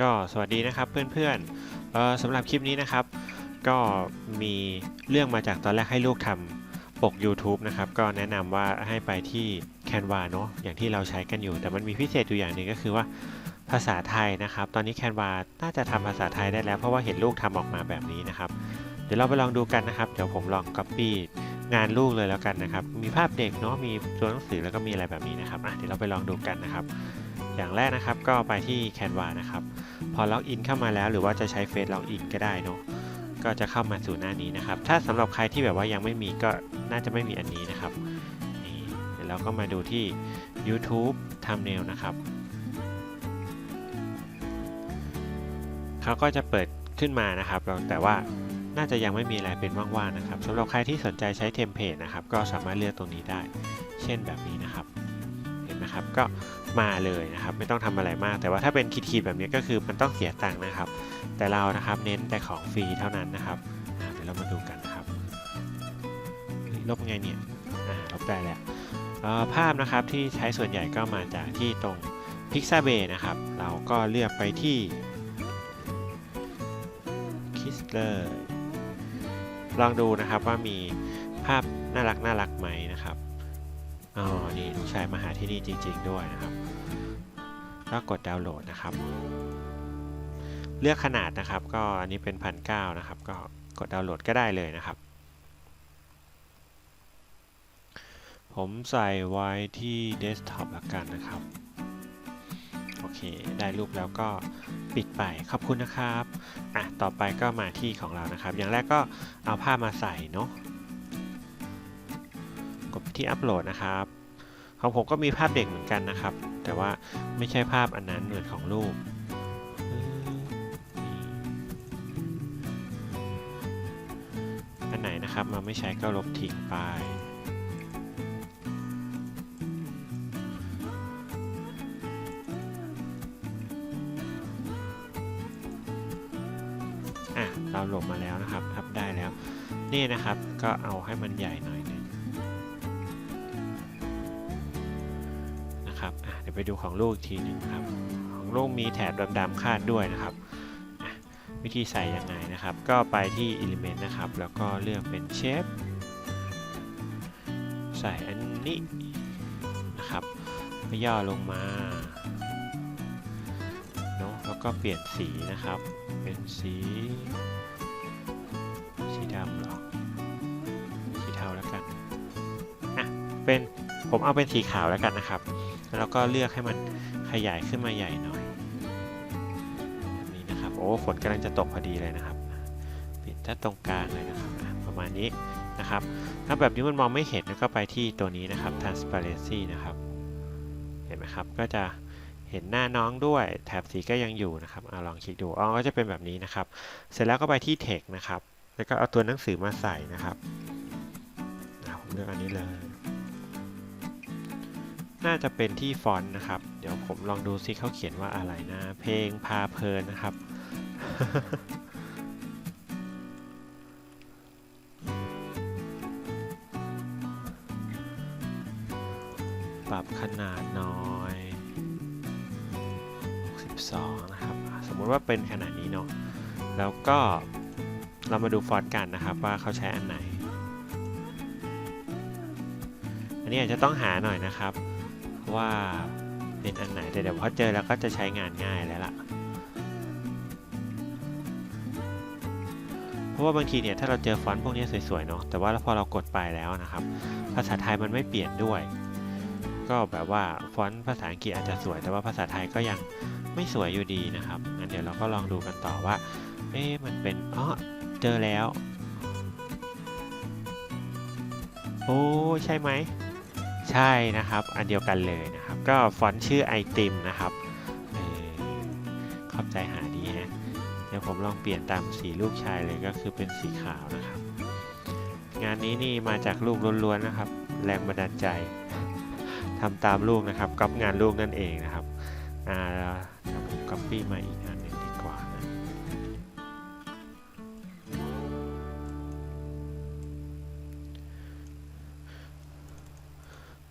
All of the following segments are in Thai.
ก็สวัสดีนะครับเพื่อนๆเอ่อสำหรับคลิปนี้นะครับ ก็มีเรื่องมาจากตอนแรกให้ลูกทำปก YouTube นะครับ ก็แนะนำว่าให้ไปที่ Canva เนอะอย่างที่เราใช้กันอยู่ แต่มันมีพิเศษอยู่อย่างหนึ่งก็คือว่าภาษาไทยนะครับ ตอนนี้ Canva น่าจะทำภาษาไทยได้แล้ว เพราะว่าเห็นลูกทำออกมาแบบนี้นะครับ เดี๋ยวเราไปลองดูกันนะครับ เดี๋ยวผมลอง Copy งานลูกเลยแล้วกันนะครับ มีภาพเด็กเนาะมีตัวหนังสือแล้วก็มีอะไรแบบนี้นะครับอะเดี๋ยวเราไปลองดูกันนะครับ อย่างแรกนะครับ ก็ไปที่ Canva นะครับ พอล็อกอินเข้ามาแล้วหรือว่าจะใช้เฟซล็อกอินก็ได้เนาะก็จะเข้ามาสู่หน้านี้นะครับ ถ้าสำหรับใครที่แบบว่ายังไม่มีก็น่าจะไม่มีอันนี้นะครับนี่เดี๋ยวเราก็มาดูที่ YouTube Thumbnail นะครับเขาก็จะเปิดขึ้นมานะครับแต่ว่าน่าจะยังไม่มีอะไรเป็นว่างๆนะครับสำหรับใครที่สนใจใช้เทมเพลตนะครับ ก็สามารถเลือกตรงนี้ได้ เช่นแบบนี้นะครับ นะครับก็มาเลยนะครับไม่ต้องทำอะไรมาก แต่ว่าถ้าเป็นขีดๆแบบนี้ก็คือมันต้องเสียตังค์นะครับ แต่เรานะครับเน้นแต่ของฟรีเท่านั้นนะครับเดี๋ยวเรามาดูกันนะครับลบไงเนี่ยลบได้แล้วภาพนะครับที่ใช้ส่วนใหญ่ก็มาจากที่ตรง Pixabay นะครับ เราก็เลือกไปที่คิสเลอร์ลองดูนะครับว่ามีภาพน่ารักน่ารักไหมนะครับ อ๋อนี่ลูกชายมาหาที่นี่จริง ๆ ด้วยนะครับ ก็กดดาวน์โหลดนะครับ เลือกขนาดนะครับ ก็อันนี้เป็นพันเนะครับ ก็กดดาวน์โหลดก็ได้เลยนะครับ ผมใส่ไว้ที่เดสก์ท็อปละกันนะครับ โอเค ได้รูปแล้วก็ปิดไป ขอบคุณนะครับ อะ ต่อไปก็มาที่ของเรานะครับ อย่างแรกก็เอาภามาใส่เนาะ กดที่อัปโหลดนะครับของผมก็มีภาพเด็กเหมือนกันนะครับ แต่ว่าไม่ใช่ภาพอันนั้นเหมือนของลูกอันไหนนะครับมาไม่ใช้ก็ลบทิ้งไปอะเราหลบมาแล้วนะครับทับได้แล้ว นี่นะครับก็เอาให้มันใหญ่หน่อยนึง เดี๋ยวไปดูของลูกอีกทีหนึ่งครับ ของลูกมีแถบดำๆคาดด้วยนะครับ วิธีใส่ยังไงนะครับ ก็ไปที่ Element นะครับ แล้วก็เลือกเป็น Shape ใส่อันนี้นะครับย่อลงมาเนาะแล้วก็เปลี่ยนสีนะครับ เป็นสีสีดำหรอสีเทาแล้วกันอะเป็นผมเอาเป็นสีขาวแล้วกันนะครับ แล้วก็เลือกให้มันขยายขึ้นมาใหญ่หน่อยแบบนี้นะครับ โอ้ฝนกำลังจะตกพอดีเลยนะครับ ปิดถ้าตรงกลางเลยนะครับ ประมาณนี้นะครับ ถ้าแบบนี้มันมองไม่เห็นก็ไปที่ตัวนี้นะครับ transparency นะครับ เห็นไหมครับ ก็จะเห็นหน้าน้องด้วยแถบสีก็ยังอยู่นะครับเอาลองคลิกดูอ๋อก็จะเป็นแบบนี้นะครับ เสร็จแล้วก็ไปที่ text นะครับ แล้วก็เอาตัวหนังสือมาใส่นะครับอะผมเลือกอันนี้เลย น่าจะเป็นที่ฟอนต์นะครับ เดี๋ยวผมลองดูซิเขาเขียนว่าอะไรนะ เพลงพาเพลินนะครับ ปรับขนาดน้อย 62 นะครับ สมมุติว่าเป็นขนาดนี้เนาะ แล้วก็เรามาดูฟอนต์กันนะครับว่าเขาใช้อันไหน อันนี้อาจจะต้องหาหน่อยนะครับ ว่าเป็นอันไหนแต่เดี๋ยวพอเจอแล้วก็จะใช้งานง่ายแล้วล่ะ เพราะว่าบางทีเนี่ยถ้าเราเจอฟอนต์พวกนี้สวยๆเนาะแต่ว่าพอเรากดไปแล้วนะครับ ภาษาไทยมันไม่เปลี่ยนด้วย ก็แบบว่าฟอนต์ภาษาอังกฤษอาจจะสวย แต่ว่าภาษาไทยก็ยังไม่สวยอยู่ดีนะครับงั้นเดี๋ยวเราก็ลองดูกันต่อว่าเอ๊ะมันเป็นอ๋อเจอแล้ว โอ้ใช่ไหม ใช่นะครับ อันเดียวกันเลยนะครับ ก็ฟอนต์ชื่อไอติมนะครับเออขอบใจหาดีฮะเดี๋ยวผมลองเปลี่ยนตามสีลูกชายเลยก็คือเป็นสีขาวนะครับ งานนี้นี่มาจากลูกล้วนๆนะครับ แรงบันดาลใจทำตามลูกนะครับก๊อปงานลูกนั่นเองนะครับอ่าเดี๋ยวผมก๊อปปี้มาอีกอันหนึ่งดีก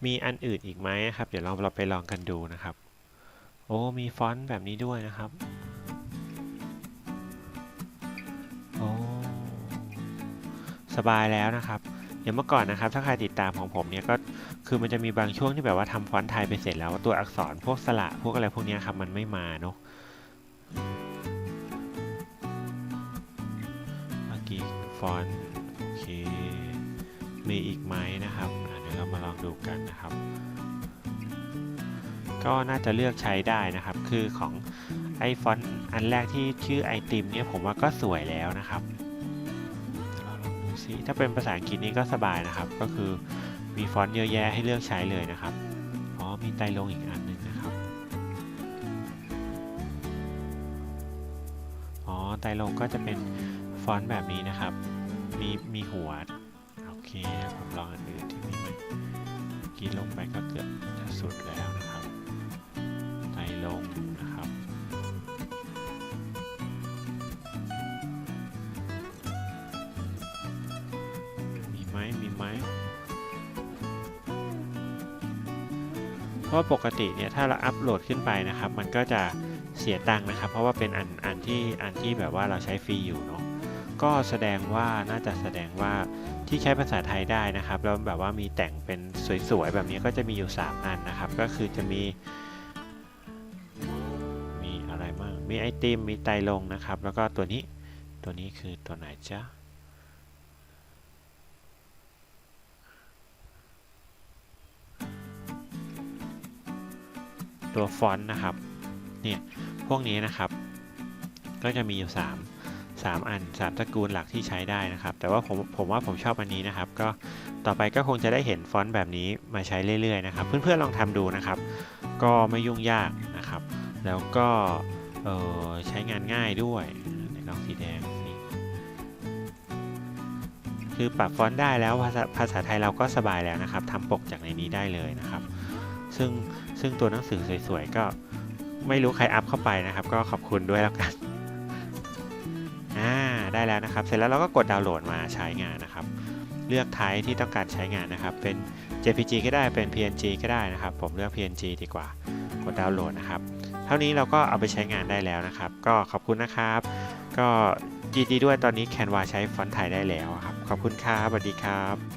มีอันอื่นอีกไหมครับ เดี๋ยวเราเราไปลองกันดูนะครับ โอ้ มีฟอนต์แบบนี้ด้วยนะครับ โอ้ สบายแล้วนะครับ อย่างเมื่อก่อนนะครับ ถ้าใครติดตามของผมเนี่ยก็คือมันจะมีบางช่วงที่แบบว่าทำฟอนต์ไทยไปเสร็จแล้วตัวอักษรพวกสระพวกอะไรพวกนี้ครับมันไม่มาเนาะเมื่อกี้ฟอนต์โอเคมีอีกไหมนะครับ ดี๋ยวเรามาลองดูกันนะครับ ก็น่าจะเลือกใช้ได้นะครับ คือของไอฟอนต์อันแรกที่ชื่อไอติมเนี่ยผมว่าก็สวยแล้วนะครับเราลองดูซิถ้าเป็นภาษาอังกฤษนี่ก็สบายนะครับ ก็คือมีฟอนต์เยอะแยะให้เลือกใช้เลยนะครับอ๋อมีไตลงอีกอันหนึ่งนะครับอ๋อไตลงก็จะเป็นฟอนต์แบบนี้นะครับ มีมีหัว เคผมลองอันอื่นที่มีไหมเมื่อกี้ลงไปก็เกือบจะสุดแล้วนะครับไตลงนะครับ มีไหมมีไหมเพราะว่าปกติเนี่ยถ้าเราอัปโหลดขึ้นไปนะครับ มันก็จะเสียตังค์นะครับ เพราะว่าเป็นอันอันที่อันที่แบบว่าเราใช้ฟรีอยู่เนาะ ก็แสดงว่าน่าจะแสดงว่าที่ใช้ภาษาไทยได้นะครับ แล้วแบบว่ามีแต่งเป็นสวยๆ แบบนี้ก็จะมีอยู่ 3 อันนะครับ ก็คือจะมี มีอะไรบ้างมีไอติมมีไตลงนะครับ แล้วก็ตัวนี้ตัวนี้คือตัวไหนจ๊ะตัวฟอนต์นะครับ เนี่ย พวกนี้นะครับ ก็จะมีอยู่ 3 3 อัน 3 ตระกูลหลักที่ใช้ได้นะครับ แต่ว่าผมผมว่าผมชอบอันนี้นะครับ ก็ต่อไปก็คงจะได้เห็นฟอนต์แบบนี้มาใช้เรื่อยๆนะครับ เพื่อนๆลองทำดูนะครับ ก็ไม่ยุ่งยากนะครับ แล้วก็ใช้งานง่ายด้วยลองสีแดงสิคือปรับฟอนต์ได้แล้วภาษาภาษาไทยเราก็สบายแล้วนะครับทำปกจากในนี้ได้เลยนะครับ ซึ่งซึ่งตัวหนังสือสวยๆก็ไม่รู้ใครอัพเข้าไปนะครับ ก็ขอบคุณด้วยแล้วกัน ได้แล้วนะครับ เสร็จแล้วเราก็กดดาวน์โหลดมาใช้งานนะครับ เลือกไทป์ที่ต้องการใช้งานนะครับ เป็น JPG ก็ได้เป็น PNG ก็ได้นะครับ ผมเลือก PNG ดีกว่ากดดาวน์โหลดนะครับ เท่านี้เราก็เอาไปใช้งานได้แล้วนะครับ ก็ขอบคุณนะครับ ก็ยินดีด้วยตอนนี้แคนวาใช้ฟอนต์ไทยได้แล้วครับ ขอบคุณครับสวัสดีครับ